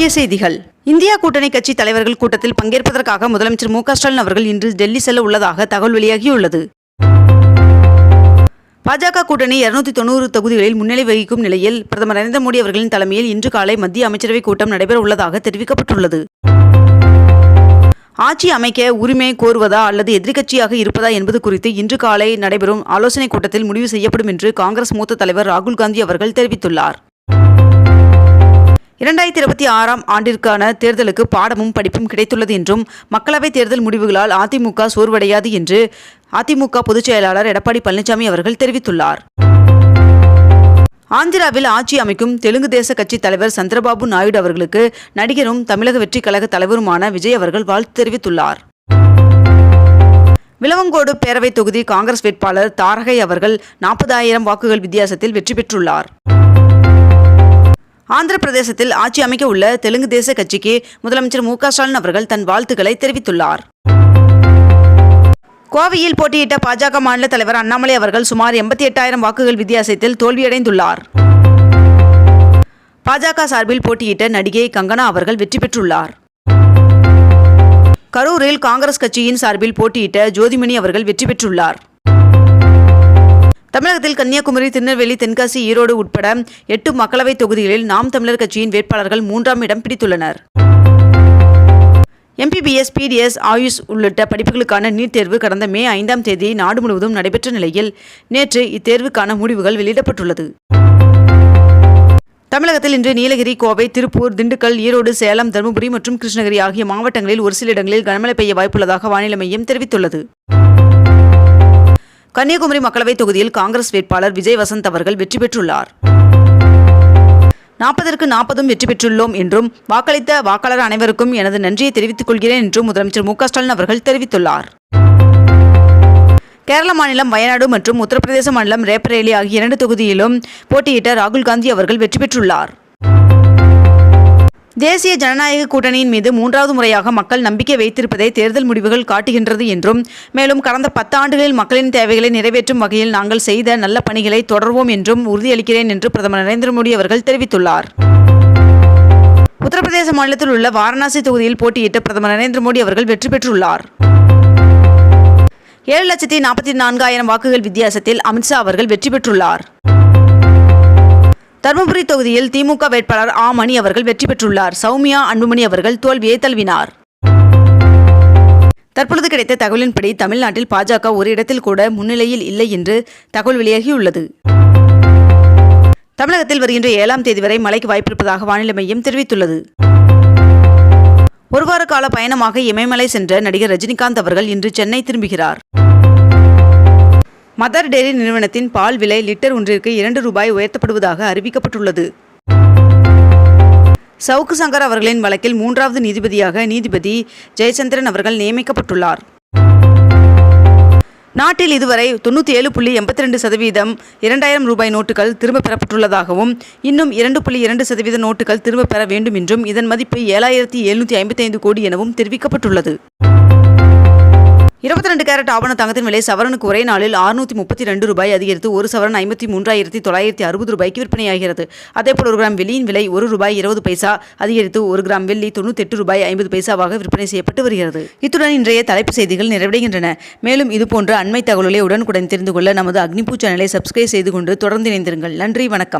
முக்கிய செய்திகள். இந்தியா கூட்டணி கட்சி தலைவர்கள் கூட்டத்தில் பங்கேற்பதற்காக முதலமைச்சர் மு ஸ்டாலின் அவர்கள் இன்று டெல்லி செல்ல உள்ளதாக தகவல் வெளியாகியுள்ளது. பாஜக கூட்டணி இருநூத்தி தொண்ணூறு தொகுதிகளில் முன்னிலை வகிக்கும் நிலையில் பிரதமர் நரேந்திர மோடி அவர்களின் தலைமையில் இன்று காலை மத்திய அமைச்சரவை கூட்டம் நடைபெற உள்ளதாக தெரிவிக்கப்பட்டுள்ளது. ஆட்சி அமைக்க உரிமை கோருவதா அல்லது எதிர்க்கட்சியாக இருப்பதா என்பது குறித்து இன்று காலை நடைபெறும் ஆலோசனைக் கூட்டத்தில் முடிவு செய்யப்படும் என்று காங்கிரஸ் மூத்த தலைவர் ராகுல் காந்தி அவர்கள் தெரிவித்துள்ளார். இரண்டாயிரத்தி இருபத்தி ஆறாம் ஆண்டிற்கான தேர்தலுக்கு பாடமும் படிப்பும் கிடைத்துள்ளது என்றும் மக்களவைத் தேர்தல் முடிவுகளால் அதிமுக சோர்வடையாது என்று அதிமுக பொதுச் செயலாளர் எடப்பாடி பழனிசாமி அவர்கள் தெரிவித்துள்ளார். ஆந்திராவில் ஆட்சி அமைக்கும் தெலுங்கு தேச கட்சி தலைவர் சந்திரபாபு நாயுடு அவர்களுக்கு நடிகரும் தமிழக வெற்றிக் கழக தலைவருமான விஜய் அவர்கள் வாழ்த்து தெரிவித்துள்ளார். விலவங்கோடு பேரவைத் தொகுதி காங்கிரஸ் வேட்பாளர் தாரகை அவர்கள் நாற்பதாயிரம் வாக்குகள் வித்தியாசத்தில் வெற்றி பெற்றுள்ளார். ஆந்திர பிரதேசத்தில் ஆட்சி அமைக்க உள்ள தெலுங்கு தேச கட்சிக்கு முதலமைச்சர் மு ஸ்டாலின் அவர்கள் தன் வாழ்த்துக்களை தெரிவித்துள்ளார். கோவையில் போட்டியிட்ட பாஜக மாநில தலைவர் அண்ணாமலை அவர்கள் சுமார் எண்பத்தி எட்டாயிரம் வாக்குகள் வித்தியாசத்தில் தோல்வியடைந்துள்ளார். பாஜக சார்பில் போட்டியிட்ட நடிகை கங்கனா அவர்கள் வெற்றி பெற்றுள்ளார். கரூரில் காங்கிரஸ் கட்சியின் சார்பில் போட்டியிட்ட ஜோதிமணி அவர்கள் வெற்றி பெற்றுள்ளார். தமிழகத்தில் கன்னியாகுமரி திருநெல்வேலி தென்காசி ஈரோடு உட்பட எட்டு மக்களவைத் தொகுதிகளில் நாம் தமிழர் கட்சியின் வேட்பாளர்கள் மூன்றாம் இடம் பிடித்துள்ளனர். எம்பிபிஎஸ் பிடிஎஸ் ஆயுஷ் உள்ளிட்ட படிப்புகளுக்கான நீட் தேர்வு கடந்த மே ஐந்தாம் தேதி நாடு முழுவதும் நடைபெற்ற நிலையில் நேற்று இத்தேர்வுக்கான முடிவுகள் வெளியிடப்பட்டுள்ளது. தமிழகத்தில் இன்று நீலகிரி கோவை திருப்பூர் திண்டுக்கல் ஈரோடு சேலம் தருமபுரி மற்றும் கிருஷ்ணகிரி ஆகிய மாவட்டங்களில் ஒரு சில இடங்களில் கனமழை பெய்ய வாய்ப்புள்ளதாக வானிலை மையம் தெரிவித்துள்ளது. கன்னியாகுமரி மக்களவைத் தொகுதியில் காங்கிரஸ் வேட்பாளர் விஜய் வசந்த் அவர்கள் வெற்றி பெற்றுள்ளார். நாற்பதற்கு நாற்பதும் வெற்றி பெற்றுள்ளோம் என்றும் வாக்களித்த வாக்காளர் அனைவருக்கும் எனது நன்றியை தெரிவித்துக் கொள்கிறேன் என்றும் முதலமைச்சர் மு ஸ்டாலின் அவர்கள் தெரிவித்துள்ளார். கேரள மாநிலம் வயநாடு மற்றும் உத்தரப்பிரதேச மாநிலம் ரேப்பரேலி ஆகிய இரண்டு தொகுதியிலும் போட்டியிட்ட ராகுல் காந்தி அவர்கள் வெற்றி பெற்றுள்ளார். தேசிய ஜனநாயக கூட்டணியின் மீது மூன்றாவது முறையாக மக்கள் நம்பிக்கை வைத்திருப்பதை தேர்தல் முடிவுகள் காட்டுகின்றது என்றும் மேலும் கடந்த பத்து ஆண்டுகளில் மக்களின் தேவைகளை நிறைவேற்றும் வகையில் நாங்கள் செய்த நல்ல பணிகளை தொடர்வோம் என்றும் உறுதியளிக்கிறேன் என்று பிரதமர் நரேந்திர மோடி அவர்கள் தெரிவித்துள்ளார். உத்தரப்பிரதேச மாநிலத்தில் உள்ள வாரணாசி தொகுதியில் போட்டியிட்ட பிரதமர் நரேந்திர மோடி அவர்கள் வெற்றி பெற்றுள்ளார். ஏழு லட்சத்தி நாற்பத்தி நான்காயிரம் வாக்குகள் வித்தியாசத்தில் அமித்ஷா அவர்கள் வெற்றி பெற்றுள்ளார். தருமபுரி தொகுதியில் திமுக வேட்பாளர் ஆ மணி அவர்கள் வெற்றி பெற்றுள்ளார். சௌமியா அன்புமணி அவர்கள் தோல்வியை தழுவினார். தற்பொழுது கிடைத்த தகவலின்படி தமிழ்நாட்டில் பாஜக ஒரு இடத்தில் கூட முன்னிலையில் இல்லை என்று தகவல் வெளியாகியுள்ளது. தமிழகத்தில் வருகின்ற ஏழாம் தேதி வரை மழைக்கு வாய்ப்பிருப்பதாக வானிலை மையம் தெரிவித்துள்ளது. ஒரு வார கால பயணமாக இமயமலை சென்ற நடிகர் ரஜினிகாந்த் அவர்கள் இன்று சென்னை திரும்புகிறார். மதர் டெய்ரி நிறுவனத்தின் பால் விலை லிட்டர் ஒன்றிற்கு இரண்டு ரூபாய் உயர்த்தப்படுவதாக அறிவிக்கப்பட்டுள்ளது. சவுக்கு சங்கர் அவர்களின் வழக்கில் மூன்றாவது நீதிபதியாக நீதிபதி ஜெயச்சந்திரன் அவர்கள் நியமிக்கப்பட்டுள்ளார். நாட்டில் இதுவரை தொண்ணூற்றி ஏழு புள்ளி எண்பத்தி ரெண்டு சதவீதம் இரண்டாயிரம் ரூபாய் நோட்டுகள் திரும்ப பெறப்பட்டுள்ளதாகவும் இன்னும் இரண்டு புள்ளி இரண்டு சதவீத நோட்டுகள் திரும்ப பெற வேண்டும் என்றும் இதன் மதிப்பு ஏழாயிரத்தி எழுநூற்றி ஐம்பத்தைந்து கோடி எனவும் தெரிவிக்கப்பட்டுள்ளது. இருபத்தி ரெண்டு கேரட் ஆவண தங்கத்தின் விலை சவரனுக்கு ஒரே நாளில் அறுநூத்தி முப்பத்தி ரெண்டு ரூபாய் அதிகரித்து ஒரு சவரன் ஐம்பத்தி மூன்றாயிரத்தி தொள்ளாயிரத்தி அறுபது ரூபாய்க்கு விற்பனையாகிறது. அதேபோல் ஒரு கிராம் வெள்ளியின் விலை ஒரு ரூபாய் இருபது பைசா அதிகரித்து ஒரு கிராம் வெள்ளி தொண்ணூத்தி எட்டு ரூபாய் ஐம்பது பைசாவாக விற்பனை செய்யப்பட்டு வருகிறது. இத்துடன் இன்றைய தலைப்பு செய்திகள் நிறைவடைகின்றன. மேலும் இதுபோன்ற அண்மை தகவல்களை உடனுக்குடன் தெரிந்து கொள்ள நமது அக்னிபூ சேனலை சப்ஸ்கிரைப் செய்து கொண்டு தொடர்ந்து இணைந்திருங்கள். நன்றி வணக்கம்.